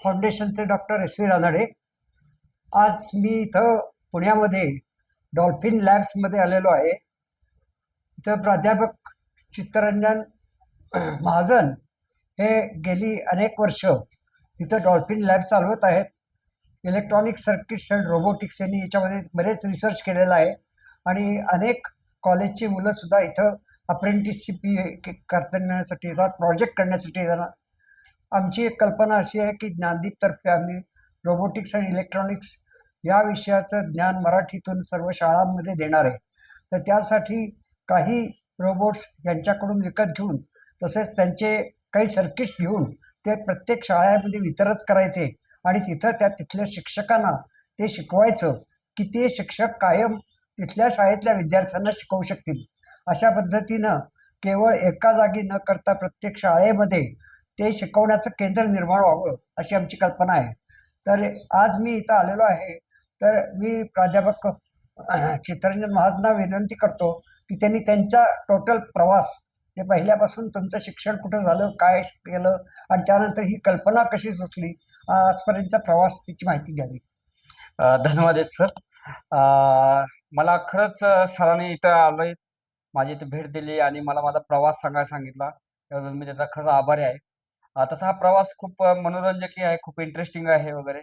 फाउंडेशनचे doctor S V Ranade आज मी इथं पुण्यामध्ये डॉल्फिन लॅब्समध्ये आलेलो आहे. इथं प्राध्यापक चित्तरंजन महाजन हे गेली अनेक वर्ष इथं डॉल्फिन लॅब चालवत आहेत. इलेक्ट्रॉनिक सर्किट्स अँड रोबोटिक्स यांनी याच्यामध्ये बरेच रिसर्च केलेला आहे. आणि अनेक कॉलेजची मुलंसुद्धा इथं अप्रेंटिसशिप करण्यासाठी येतात प्रोजेक्ट करण्यासाठी येतात. आमची एक कल्पना अशी आहे की ज्ञानदीपतर्फे आम्ही रोबोटिक्स आणि इलेक्ट्रॉनिक्स या विषयाचं ज्ञान मराठीतून सर्व शाळांमध्ये देणार आहे. तर त्यासाठी काही रोबोट्स यांच्याकडून विकत घेऊन तसेच त्यांचे काही सर्किट्स घेऊन ते प्रत्येक शाळेमध्ये वितरित करायचे आणि तिथं त्या तिथल्या शिक्षकांना ते शिकवायचं की ते शिक्षक कायम तिथल्या शाळेतल्या विद्यार्थ्यांना शिकवू शकतील. अशा पद्धतीनं केवळ एका जागी न करता प्रत्येक शाळेमध्ये ते शिकवण्याचं केंद्र निर्माण व्हावं अशी आमची कल्पना आहे. तर आज मी इथं आलेलो आहे. तर मी प्राध्यापक चित्तरंजन महाजना विनंती करतो की त्यांनी त्यांचा टोटल प्रवास हे पहिल्यापासून तुमचं शिक्षण कुठं झालं काय केलं आणि त्यानंतर ही कल्पना कशी सुचली आजपर्यंतचा प्रवास त्याची माहिती द्यावी. धन्यवाद सर. मला खरंच सरांनी इथं आलोय माझी इथं भेट दिली आणि मला माझा प्रवास सांगायला सांगितला. त्याबद्दल मी त्याचा खरंच आभारी आहे. तसा हा प्रवास खूप मनोरंजकही आहे खूप इंटरेस्टिंग आहे वगैरे.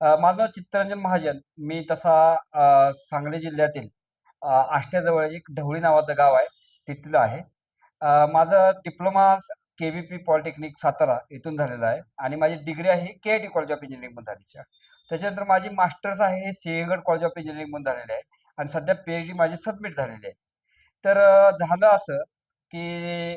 माझं नाव चित्तरंजन महाजन. मी तसा सांगली जिल्ह्यातील आष्ट्याजवळ एक ढवळी नावाचं गाव आहे. तिथलं आहे. माझं diploma K V P polytechnic Satara इथून झालेलं आहे. आणि माझी डिग्री आहे K I T college of engineering झालीच्या त्याच्यानंतर माझी मास्टर्स आहे सिंहगड कॉलेज ऑफ इंजिनिअरिंगमध्ये झालेली आहे. आणि सध्या पी एच डी माझी सबमिट झालेली आहे. तर झालं असं की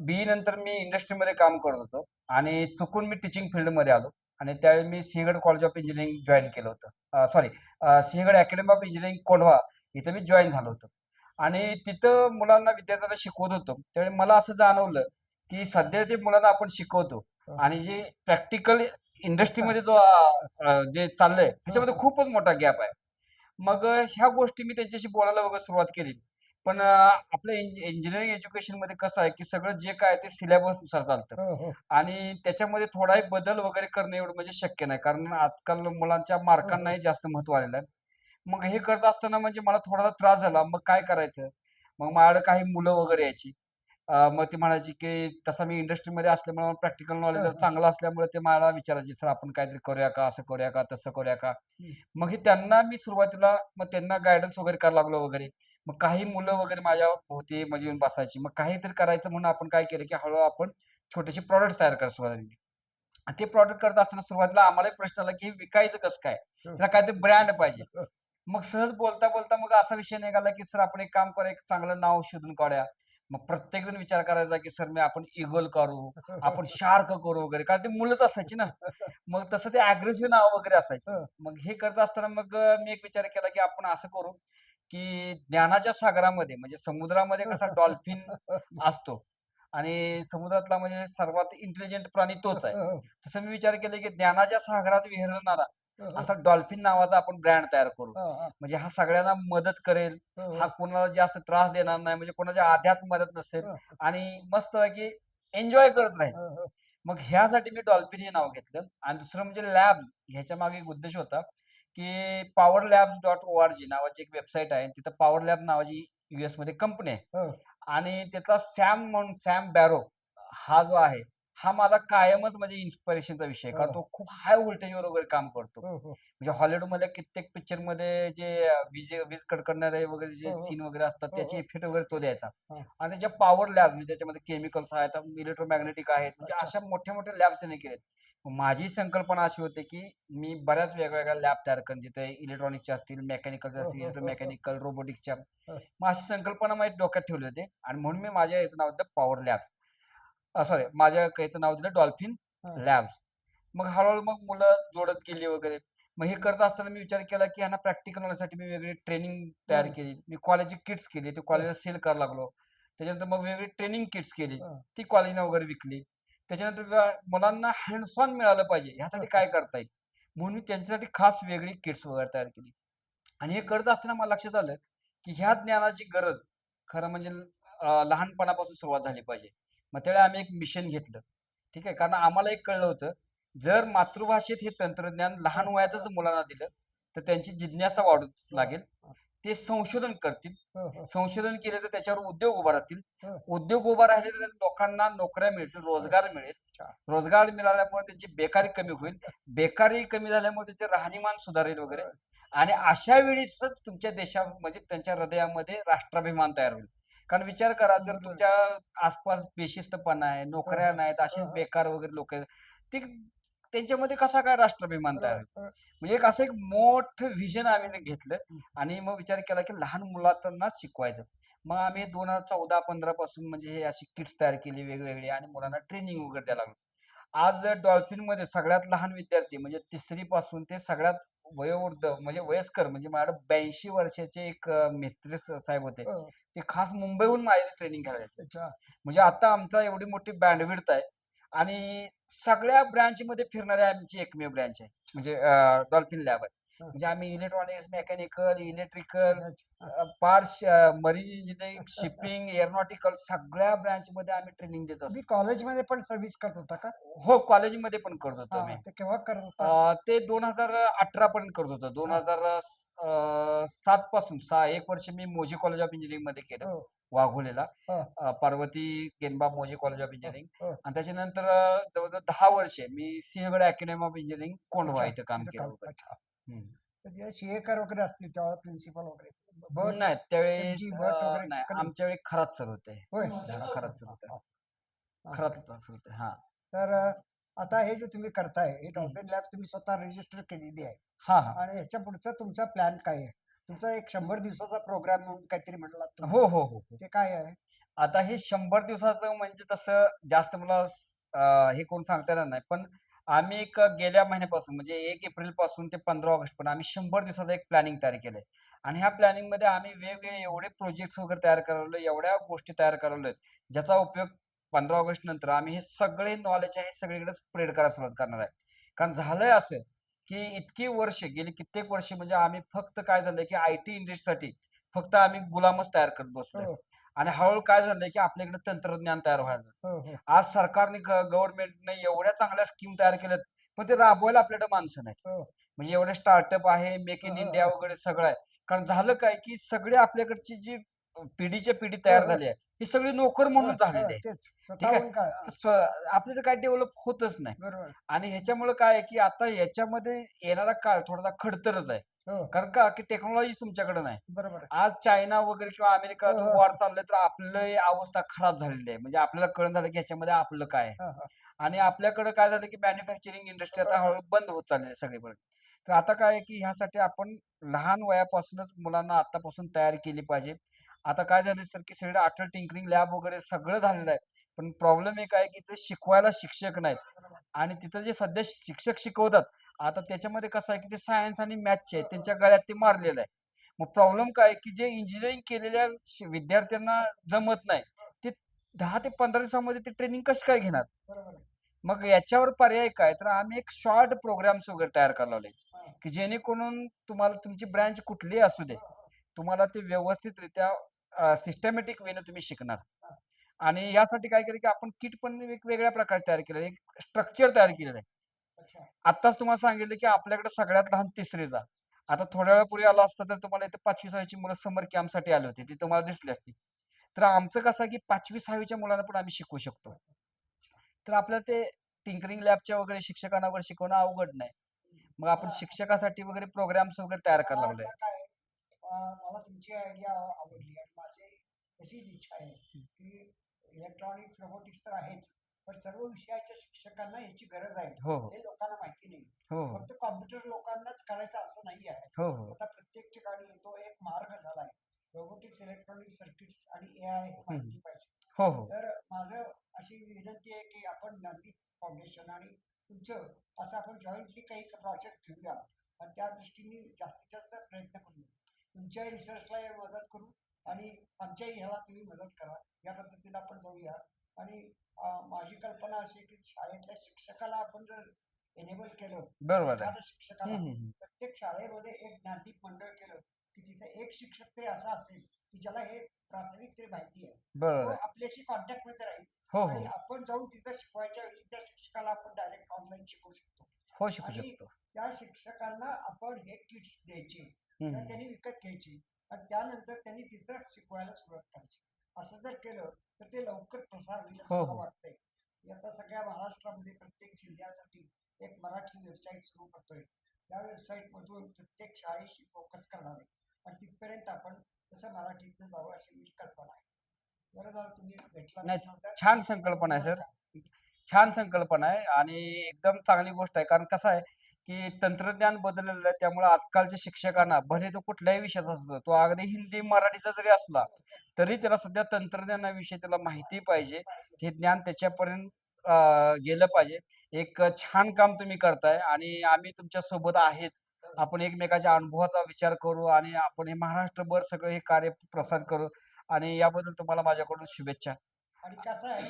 बी नंतर मी इंडस्ट्रीमध्ये काम करत होतो आणि चुकून मी टीचिंग फील्डमध्ये आलो आणि त्यावेळी मी Sinhagad college of engineering join केलं होतं. Sorry Sinhagad academy of engineering Kondhwa इथं मी जॉईन झालो होतो. आणि तिथं मुलांना विद्यार्थ्यांना शिकवत होतो. त्यावेळी मला असं जाणवलं की सध्या जे मुलांना आपण शिकवतो आणि जे प्रॅक्टिकल इंडस्ट्रीमध्ये जो जे चाललंय त्याच्यामध्ये खूपच मोठा गॅप आहे. मग ह्या गोष्टी मी त्यांच्याशी बोलायला वगैरे सुरुवात केली. पण अ, आपलं इंजिनिअरिंग एज्युकेशनमध्ये कसं आहे की सगळं जे काय ते सिलेबसनुसार चालतं. हो हो. आणि त्याच्यामध्ये थोडाही बदल वगैरे करणं एवढं म्हणजे शक्य नाही. कारण आजकाल मुलांच्या मार्कांनाही जास्त महत्त्व आलेलं आहे. मग हे करत असताना म्हणजे मला थोडासा त्रास झाला. मग काय करायचं? मग माझ्याकडे काही मुलं वगैरे यायची. मग ती म्हणायची की तसं मी इंडस्ट्रीमध्ये असल्यामुळे प्रॅक्टिकल नॉलेज हं, चांगलं असल्यामुळे ते मला विचारायचे सर आपण काहीतरी करूया का? असं करूया का? तसं करूया का? हं. मग हे त्यांना मी सुरुवातीला मग त्यांना गायडन्स वगैरे करायला लागलो वगैरे. मग काही मुलं वगैरे माझ्या होती म्हणजे येऊन बसायची मग काहीतरी करायचं म्हणून आपण काय केलं की हळूहळू आपण छोटेसे प्रॉडक्ट तयार करायला सुरुवात केली ते प्रॉडक्ट करत असताना सुरुवातीला आम्हालाही प्रश्न आला की हे विकायचं कसं काय हं. त्याला काहीतरी ब्रँड पाहिजे. मग सहज बोलता बोलता मग असा विषय निघाला की सर आपण एक काम करूया एक चांगलं नाव शोधून काढूया मग प्रत्येक जण विचार करायचा की सर मी आपण इगल करू आपण शार्क करू वगैरे कारण ते मुलंच असायची ना मग तसं ते अग्रेसिव्ह नाव वगैरे असायचे. मग हे करत असताना मग मी एक विचार केला की आपण असं करू की ज्ञानाच्या सागरामध्ये म्हणजे समुद्रामध्ये कसा डॉल्फिन असतो आणि समुद्रातला म्हणजे सर्वात इंटेलिजंट प्राणी तोच आहे. तसं मी विचार केला की ज्ञानाच्या सागरात विहरणारा असा डॉल्फिन नावाचा आपण ब्रँड तयार करू. म्हणजे हा सगळ्यांना मदत करेल हो, कोणाला जास्त त्रास देणार नाही म्हणजे कोणाच्या आध्यात मदत नसेल आणि मस्त की एन्जॉय करत राहील. मग ह्यासाठी मी डॉल्फिन हे नाव घेतलं आणि दुसरं म्हणजे लॅब्स ह्याच्या मागे एक उद्देश होता की power labs dot O R G नावाची एक वेबसाईट आहे तिथं पॉवर लॅब नावाची युएसमध्ये कंपनी आहे हो. आणि त्यातला सॅम म्हणून सॅम बॅरो हा जो आहे हा माझा कायमच म्हणजे इन्स्पिरेशनचा विषय. कारण हो. तो खूप हाय व्होल्टेजवर वगैरे काम करतो हो, हो. म्हणजे हॉलिवूडमध्ये कित्येक पिक्चरमध्ये जे वीज वीज कडकडणारे वगैरे जे. सीन वगैरे असतात त्याचे. इफेक्ट वगैरे तो द्यायचा. आणि त्याच्या पॉवर लॅब म्हणजे त्याच्यामध्ये केमिकल्स आहेत इलेक्ट्रोमॅग्नेटिक आहेत म्हणजे. अशा मोठ्या मोठ्या लॅब त्याने केलेत माझी संकल्पना अशी होती की मी बऱ्याच वेगवेगळ्या लॅब तयार करेन जिथे इलेक्ट्रॉनिक्सच्या असतील मेकॅनिकलच्या हो, असतील. इलेक्ट्रोमेकॅनिकल रोबोटिक्सच्या हो. मग अशी संकल्पना माझ्या डोक्यात ठेवली होती आणि म्हणून मी माझ्या याचं नाव दिलं पॉवर लॅब सॉरी माझ्या याचं नाव दिलं डॉल्फिन. लॅब्स. मग हळूहळू मग मुलं जोडत गेली वगैरे. मग हे करत असताना मी विचार केला की ह्यांना प्रॅक्टिकल होण्यासाठी मी वेगळी ट्रेनिंग तयार. केली. मी कॉलेजची किट्स केली. ते कॉलेजला सेल करायला लागलो. त्याच्यानंतर मग वेगळी ट्रेनिंग किट्स केली. ती कॉलेजला वगैरे विकली. त्याच्यानंतर मुलांना हँड्स ऑन मिळालं पाहिजे. ह्यासाठी काय करता येईल? म्हणून मी त्यांच्यासाठी खास वेगळी किट्स वगैरे तयार केली. आणि हे करत असताना मला लक्षात आलं की ह्या ज्ञानाची गरज खरं म्हणजे लहानपणापासून सुरुवात झाली पाहिजे. मग त्यावेळी आम्ही एक मिशन घेतलं. ठीक आहे? कारण आम्हाला एक कळलं होतं जर मातृभाषेत हे तंत्रज्ञान लहान वयातच मुलांना दिलं तर त्यांची जिज्ञासा वाढू लागेल. ते संशोधन करतील. हो, हो. संशोधन केले तर त्याच्यावर उद्योग उभा राहतील. हो. उद्योग उभा राहिले तर लोकांना नोकऱ्या मिळतील रोजगार मिळेल. रोजगार मिळाल्यामुळे त्यांची बेकारी कमी होईल. बेकारी कमी झाल्यामुळे त्यांचे राहणीमान सुधारेल वगैरे. आणि अशा वेळीच तुमच्या देशा म्हणजे त्यांच्या हृदयामध्ये राष्ट्राभिमान तयार होईल. कारण विचार करा जर. तुमच्या आसपास बेशिस्तपणा आहे नोकऱ्या. नाहीत असे हो. बेकार वगैरे लोक आहेत ते त्यांच्यामध्ये कसा काय राष्ट्राभिमान तयार. म्हणजे एक असं एक मोठं व्हिजन आम्ही घेतलं. आणि मग विचार केला की लहान मुलांना शिकवायचं मग आम्ही दोन हजार चौदा पंधरा पासून म्हणजे हे अशी किट्स तयार केली वेगवेगळी आणि मुलांना ट्रेनिंग वगैरे द्यायला लागलो आज डॉल्फिनमध्ये सगळ्यात लहान विद्यार्थी म्हणजे तिसरी पासून ते सगळ्यात वयोवृद्ध म्हणजे वयस्कर म्हणजे माझ्याकडे ब्याऐंशी वर्षाचे एक मित्र साहेब होते. ते खास मुंबईहून माझे ट्रेनिंग. अच्छा. म्हणजे आता आमचा एवढी मोठी बँडविड्थ आहे आणि सगळ्या ब्रँच मध्ये फिरणारी आमची एकमेव ब्रँच आहे म्हणजे डॉल्फिन लॅब आहे. म्हणजे आम्ही इलेक्ट्रॉनिक्स मेकॅनिकल इलेक्ट्रिकल. पार्स मरीन इंजिनिअरिंग शिपिंग एअरोनॉटिकल सगळ्या ब्रँच मध्ये आम्ही ट्रेनिंग देत असतो. कॉलेजमध्ये पण सर्व्हिस करत होता का? हो कॉलेजमध्ये पण करत होतो मी. ते केव्हा करत होता? ते दोन हजार अठरा पर्यंत करत होतो. दोन. हजार सात पासून सहा एक वर्ष मी मोजे कॉलेज ऑफ इंजिनिअरिंगमध्ये केलं हो. वाघोलीला. पार्वती गेनबा मोजे कॉलेज ऑफ इंजिनिअरिंग. आणि त्याच्यानंतर जवळजवळ दहा वर्षे मी Sinhagad academy of engineering Kondhwa इथं काम केलं होतं. ते शिएकर वगैरे असतील तेव्हा प्रिन्सिपल वगैरे. नाही त्यावेळेस भट अं, नाही का नाही? आमच्या वेळी खरात सर होते. होय. हा, खरात सर होते. खरात सर होते हा. तर अ, आता हे जे तुम्ही करताय हे डॉल्फिन लॅब तुम्ही स्वतः रजिस्टर केलेली आहे. हा हा. आणि ह्याच्या पुढचा तुमचा प्लॅन काय आहे? तुमचा एक शंभर दिवसाचा प्रोग्राम म्हणून काहीतरी म्हणला तुम्ही. हो हो हो हो. ते काय आहे? आता हे शंभर दिवसाचं म्हणजे तसं जास्त मला अं, हे कोण सांगता येणार नाही. पण आम्ही एक गेल्या महिन्यापासून म्हणजे एक एप्रिलपासून ते पंधरा ऑगस्ट पण आम्ही शंभर दिवसाचा एक प्लॅनिंग तयार केलंय. आणि ह्या प्लॅनिंगमध्ये आम्ही वेगवेगळे एवढे प्रोजेक्ट वगैरे तयार करवले एवढ्या गोष्टी तयार करवल्या ज्याचा उपयोग पंधरा ऑगस्ट नंतर आम्ही हे सगळे नॉलेज आहे हे सगळीकडे स्प्रेड करायला सुरुवात करणार आहे. कारण झालंय असं की इतकी वर्ष गेली कित्येक वर्ष म्हणजे आम्ही फक्त काय झालंय की आय टी इंडस्ट्रीसाठी फक्त आम्ही गुलामच तयार करत बसतो आणि हळूहळू काय झालंय की आपल्याकडे तंत्रज्ञान तयार व्हायचं. हो हो. आज सरकारने गव्हर्नमेंटने एवढ्या चांगल्या स्कीम तयार केल्यात पण ते राबवायला आपल्याकडे माणसं नाही हो. म्हणजे एवढे स्टार्टअप आहे मेक इन इंडिया. वगैरे सगळं आहे. कारण झालं काय की सगळे आपल्याकडची जी पिढीच्या पिढी तयार. झाली आहे ही सगळी नोकर म्हणून झालेली आहे. काय? स्व- आपल्याकडे काय डेव्हलप होतच नाही. आणि ह्याच्यामुळे काय आहे की आता याच्यामध्ये येणारा काळ थोडासा खडतरच आहे. हो कारण का? की टेक्नॉलॉजी तुमच्याकडे नाही. बरोबर. आहे. आज चायना वगैरे किंवा अमेरिका हो, हो. वॉर चाललंय तर आपलं अवस्था खराब झालेली आहे. म्हणजे आपल्याला कळण झालं की ह्याच्यामध्ये आपलं काय आहे. हा, हा. आणि आपल्याकडे काय झालं की मॅन्युफॅक्चरिंग इंडस्ट्री आता हळूहळू बंद होत चालली आहे सगळीकडे. तर आता काय आहे की ह्यासाठी आपण लहान वयापासूनच मुलांना आतापासून तयार केली पाहिजे. आता काय झालं सर की सगळे अटल टिंकरिंग लॅब वगैरे सगळं झालेलं आहे. पण प्रॉब्लेम एक आहे की ते शिकवायला शिक्षक नाहीत. आणि तिथं जे सध्या शिक्षक शिकवतात आता त्याच्यामध्ये कसं आहे की ते सायन्स आणि मॅथचे आहेत त्यांच्या गळ्यात ते मारलेलं आहे मग प्रॉब्लेम काय की जे इंजिनिअरिंग केलेल्या विद्यार्थ्यांना जमत नाही ते दहा ते पंधरा दिवसामध्ये ते ट्रेनिंग कसं काय घेणार. मग याच्यावर पर्याय काय तर आम्ही एक शॉर्ट प्रोग्राम्स वगैरे तयार करायला लावले. की जेणेकरून तुम्हाला तुमची ब्रँच कुठलीही असू दे तुम्हाला ते व्यवस्थितरित्या सिस्टमॅटिक वेने तुम्ही शिकणार. आणि यासाठी काय केलं की आपण किट पण एक वेगळ्या प्रकारे तयार केलं एक स्ट्रक्चर तयार केलेलं आहे आत्ताच तुम्हाला सांगितलं की आपल्याकडे सगळ्यात लहान तिसरीचा आता थोड्या वेळापूर्वी आला असता तर तुम्हाला इथे पाचवी सहावीची मुलं समर कॅम्पसाठी आली होती. ती तुम्हाला दिसली असती. तर आमचं कसं की पाचवी सहावीच्या मुलांना पण आम्ही शिकवू शकतो. तर आपल्याला ते टिंकरिंग लॅबच्या वगैरे शिक्षकांना वगैरे शिकवणं अवघड नाही. मग आपण शिक्षकासाठी वगैरे प्रोग्राम्स वगैरे तयार करायला लागलोय. मला तुमची आयडिया आवडली आणि माझी तशीच इच्छा आहे की इलेक्ट्रॉनिक्स रोबोटिक्स तर आहेच. पण सर्व विषयाच्या शिक्षकांना याची गरज आहे. हो हो. हे लोकांना माहिती नाही. हो हो. फक्त कॉम्प्युटर लोकांनाच करायचं असं नाही आहे. हो हो. आता प्रत्येक ठिकाणी तो एक मार्ग झालाय. रोबोटिक्स इलेक्ट्रॉनिक्स सर्किट्स आणि ए आय माहिती पाहिजे. हो हो. तर माझं अशी विनंती आहे की आपण ज्ञानदीप फाउंडेशन आणि तुमचं असं आपण जॉईंटली काही प्रोजेक्ट घेऊया. आणि त्या दृष्टीने जास्तीत जास्त प्रयत्न करू तुमच्या रिसर्चला मदत करू आणि आमच्याही ह्याला तुम्ही मदत करा. या पद्धतीने आपण जाऊया. आणि माझी कल्पना अशी की शाळेतल्या शिक्षकाला आपण जर एनेबल केलं बरोबर एखाद्या शिक्षकाला. प्रत्येक शाळेमध्ये एक ज्ञानदीप मंडळ केलं की तिथे एक शिक्षक तरी असा असेल की ज्याला हे प्राथमिक तरी माहिती आहे. आपल्याशी कॉन्टॅक्टमध्ये राहील हो आणि हो आपण जाऊन तिथं शिकवायच्या वेळी त्या शिक्षकाला आपण डायरेक्ट ऑनलाईन शिकवू शकतो. हो शिकू आणि शकतो. त्या शिक्षकांना आपण हे किट्स द्यायचे त्यांनी विकत घ्यायची आणि त्यानंतर त्यांनी तिथं शिकवायला सुरुवात करायची. असं जर केलं तर ते लवकर प्रसार होईल असं हो, मला हो. वाटतंय मी आता सगळ्या महाराष्ट्रामध्ये प्रत्येक जिल्ह्यासाठी एक मराठी वेबसाईट सुरू करतोय त्या वेबसाईट मधून प्रत्येक शाळेशी फोकस करणार आहे आणि तिथपर्यंत आपण कसं मराठीतनं जावं अशी माझी कल्पना आहे बरं झालं तुम्ही भेटला नाही, त्याच्याबद्दल. छान संकल्पना आहे सर. छान संकल्पना आहे आणि एकदम चांगली गोष्ट आहे कारण कसं आहे की तंत्रज्ञान बदललेलं आहे त्यामुळे आजकालच्या शिक्षकांना भले तो कुठल्याही विषयाचा असतो तो अगदी हिंदी मराठीचा जरी असला तरी त्याला सध्या तंत्रज्ञानाविषयी त्याला माहिती पाहिजे हे ज्ञान त्याच्यापर्यंत गेलं पाहिजे एक छान काम तुम्ही करताय आणि आम्ही तुमच्यासोबत आहेच आपण एकमेकाच्या अनुभवाचा विचार करू आणि आपण हे महाराष्ट्रभर सगळं हे कार्य प्रसार करू आणि याबद्दल तुम्हाला माझ्याकडून शुभेच्छा आणि कसं आहे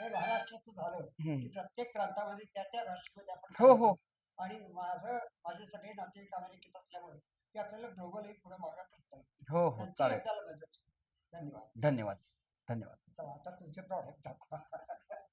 हे महाराष्ट्राचं झालं. की प्रत्येक प्रांतामध्ये त्या त्या भाषेमध्ये आपण हो, हो. आणि माझं माझे सगळे नातेवाईक अमेरिकेत असल्यामुळे ते आपल्याला ग्लोबल एक पुढे मागा करता येईल हो हो चालेल. धन्यवाद. धन्यवाद. धन्यवाद. चला आता तुमचे प्रॉडक्ट दाखवा.